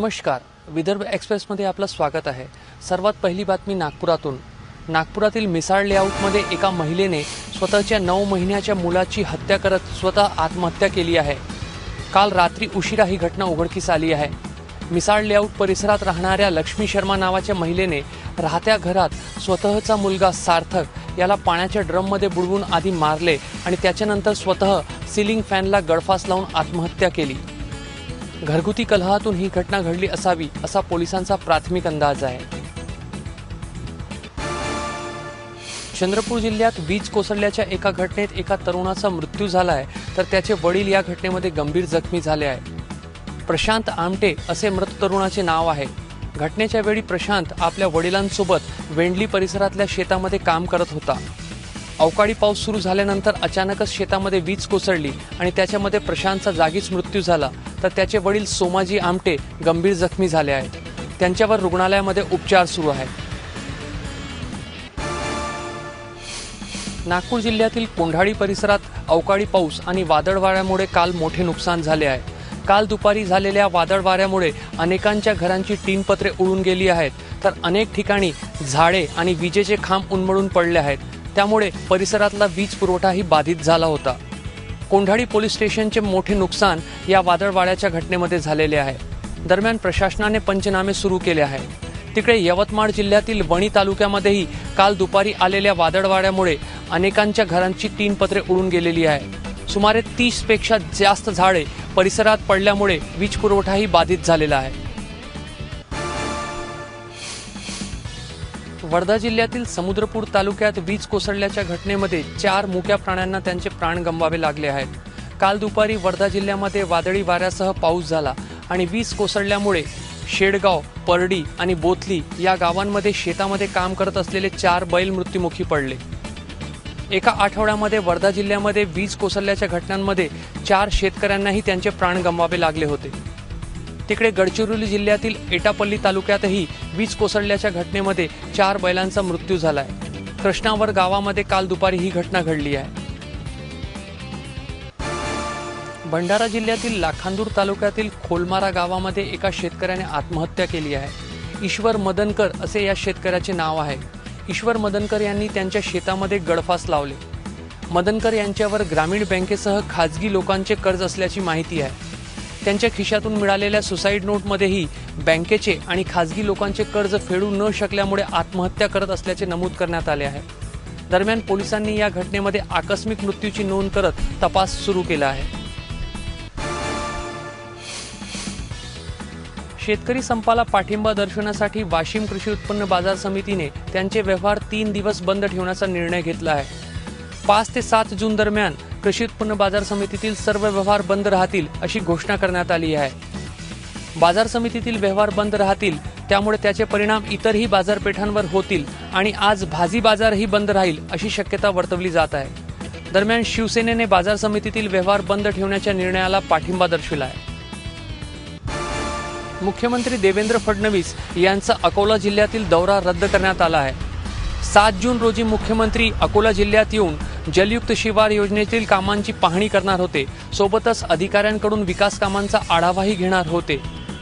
नमस्कार. विदर्भ एक्सप्रेसमध्ये आपलं स्वागत आहे. सर्वात पहिली बातमी नागपुरातून. नागपुरातील मिसाळ लेआउटमध्ये एका महिलेने स्वतःच्या नऊ महिन्याच्या मुलाची हत्या करत स्वतः आत्महत्या केली आहे. काल रात्री उशिरा ही घटना उघडकीस आली आहे. मिसाळ लेआउट परिसरात राहणाऱ्या लक्ष्मी शर्मा नावाच्या महिलेने राहत्या घरात स्वतःचा मुलगा सार्थक याला पाण्याच्या ड्रममध्ये बुडवून आधी मारले आणि त्याच्यानंतर स्वतः सिलिंग फॅनला गळफास लावून आत्महत्या केली. घरगुती कलहातून ही घटना घडली असावी असा पोलिसांचा प्राथमिक अंदाज आहे. चंद्रपूर जिल्ह्यात वीज कोसळल्याच्या एका घटनेत एका तरुणाचा मृत्यू झाला आहे तर त्याचे वडील या घटनेमध्ये गंभीर जखमी झाले आहे प्रशांत आमटे असे मृत तरुणाचे नाव आहे. घटनेच्या वेळी प्रशांत आपल्या वडिलांसोबत वेंडली परिसरातल्या शेतामध्ये काम करत होता. अवकाळी पाऊस सुरू झाल्यानंतर अचानकच शेतामध्ये वीज कोसळली आणि त्याच्यामध्ये प्रशांतचा जागीच मृत्यू झाला. तर त्याचे वडील सोमाजी आमटे गंभीर जखमी झाले आहेत. त्यांच्यावर रुग्णालयामध्ये उपचार सुरू आहेत. नागपूर जिल्ह्यातील कोंढाळी परिसरात अवकाळी पाऊस आणि वादळ वाऱ्यामुळे काल मोठे नुकसान झाले आहे. काल दुपारी झालेल्या वादळ वाऱ्यामुळे अनेकांच्या घरांची टीन पत्रे उडून गेली आहेत. तर अनेक ठिकाणी झाडे आणि विजेचे खांब उन्मळून पडले आहेत. त्यामुळे परिसरातला वीज पुरवठाही बाधित झाला होता. कोंढाळी पोलीस स्टेशनचे मोठे नुकसान या वादळवाड्याच्या घटनेमध्ये झालेले आहे. दरम्यान प्रशासनाने पंचनामे सुरू केले आहे तिकडे यवतमाळ जिल्ह्यातील वणी तालुक्यामध्येही काल दुपारी आलेल्या वादळवाड्यामुळे अनेकांच्या घरांची तीन पत्रे उडून गेलेली आहे सुमारे तीसपेक्षा जास्त झाडे परिसरात पडल्यामुळे वीज पुरवठाही बाधित झालेला आहे. वर्धा जिल्ह्यातील समुद्रपूर तालुक्यात वीज कोसळल्याच्या घटनेमध्ये चार मुक्या प्राण्यांना त्यांचे प्राण गमवावे लागले आहेत. काल दुपारी वर्धा जिल्ह्यामध्ये वादळी वाऱ्यासह पाऊस झाला आणि वीज कोसळल्यामुळे शेडगाव परडी आणि बोथली या गावांमध्ये शेतामध्ये काम करत असलेले चार बैल मृत्युमुखी पडले. एका आठवड्यामध्ये वर्धा जिल्ह्यामध्ये वीज कोसळल्याच्या घटनांमध्ये चार शेतकऱ्यांनाही त्यांचे प्राण गमवावे लागले होते. तिकडे गडचिरोली जिल्ह्यातील एटापल्ली तालुक्यातही वीज कोसळल्याच्या घटनेमध्ये चार बैलांचा मृत्यू झालाय. कृष्णावर गावामध्ये काल दुपारी ही घटना घडली आहे. भंडारा जिल्ह्यातील लाखांदूर तालुक्यातील खोलमारा गावामध्ये एका शेतकऱ्याने आत्महत्या केली आहे. ईश्वर मदनकर असे या शेतकऱ्याचे नाव आहे. ईश्वर मदनकर यांनी त्यांच्या शेतामध्ये गळफास लावले. मदनकर यांच्यावर ग्रामीण बँकेसह खाजगी लोकांचे कर्ज असल्याची माहिती आहे. त्यांच्या खिशातून मिळालेल्या सुसाईड नोटमध्येही बँकेचे आणि खाजगी लोकांचे कर्ज फेडू न शकल्यामुळे आत्महत्या करत असल्याचे नमूद करण्यात आले आहे. दरम्यान पोलिसांनी या घटनेमध्ये आकस्मिक मृत्यूची नोंद करत तपास सुरू केला आहे. शेतकरी संपाला पाठिंबा दर्शवण्यासाठी वाशिम कृषी उत्पन्न बाजार समितीने त्यांचे व्यवहार तीन दिवस बंद ठेवण्याचा निर्णय घेतला आहे. पाच ते सात जून दरम्यान कृषी उत्पन्न बाजार समितीतील सर्व व्यवहार बंद राहतील अशी घोषणा करण्यात आली आहे. बाजार समितीतील व्यवहार बंद राहतील त्यामुळे त्याचे परिणाम इतरही बाजारपेठांवर होतील आणि आज भाजी बाजारही बंद राहील अशी शक्यता वर्तवली जात आहे. दरम्यान शिवसेनेने बाजार समितीतील व्यवहार बंद ठेवण्याच्या निर्णयाला पाठिंबा दर्शविला आहे मुख्यमंत्री देवेंद्र फडणवीस यांचा अकोला जिल्ह्यातील दौरा रद्द करण्यात आला आहे. सात जून रोजी मुख्यमंत्री अकोला जिल्ह्यात येऊन जलयुक्त शिवार योजनेतील कामांची पाहणी करणार होते. सोबतच अधिकाऱ्यांकडून विकास कामांचा आढावाही घेणार होते.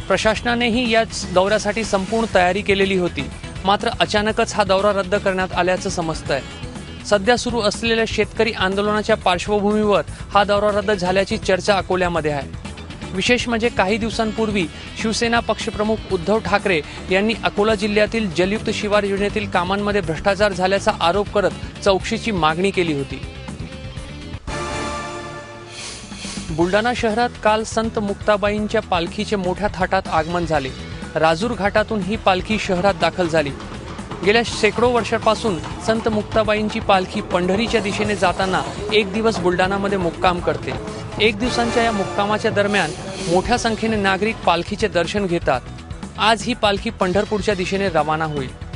प्रशासनानेही या दौऱ्यासाठी संपूर्ण तयारी केलेली होती. मात्र अचानकच हा दौरा रद्द करण्यात आल्याचं समजतं आहे सध्या सुरू असलेल्या शेतकरी आंदोलनाच्या पार्श्वभूमीवर हा दौरा रद्द झाल्याची चर्चा अकोल्यामध्ये आहे. विशेष म्हणजे काही दिवसांपूर्वी शिवसेना पक्षप्रमुख उद्धव ठाकरे यांनी अकोला जिल्ह्यातील जलयुक्त शिवार योजनेतील कामांमध्ये भ्रष्टाचार झाल्याचा आरोप करत चौकशीची मागणी केली होती. बुलडाणा शहरात काल संत मुक्ताबाईंच्या पालखीचे मोठ्या थाटात आगमन झाले. राजूर घाटातून ही पालखी शहरात दाखल झाली. गेल्या शेकडो वर्षापासून संत मुक्ताबाईंची पालखी पंढरीच्या दिशेने जाताना एक दिवस बुलढाणामध्ये मुक्काम करते. एक दिवसांच्या या मुक्कामाच्या दरम्यान मोठ्या संख्येने नागरिक पालखीचे दर्शन घेतात. आज ही पालखी पंढरपूरच्या दिशेने रवाना होईल.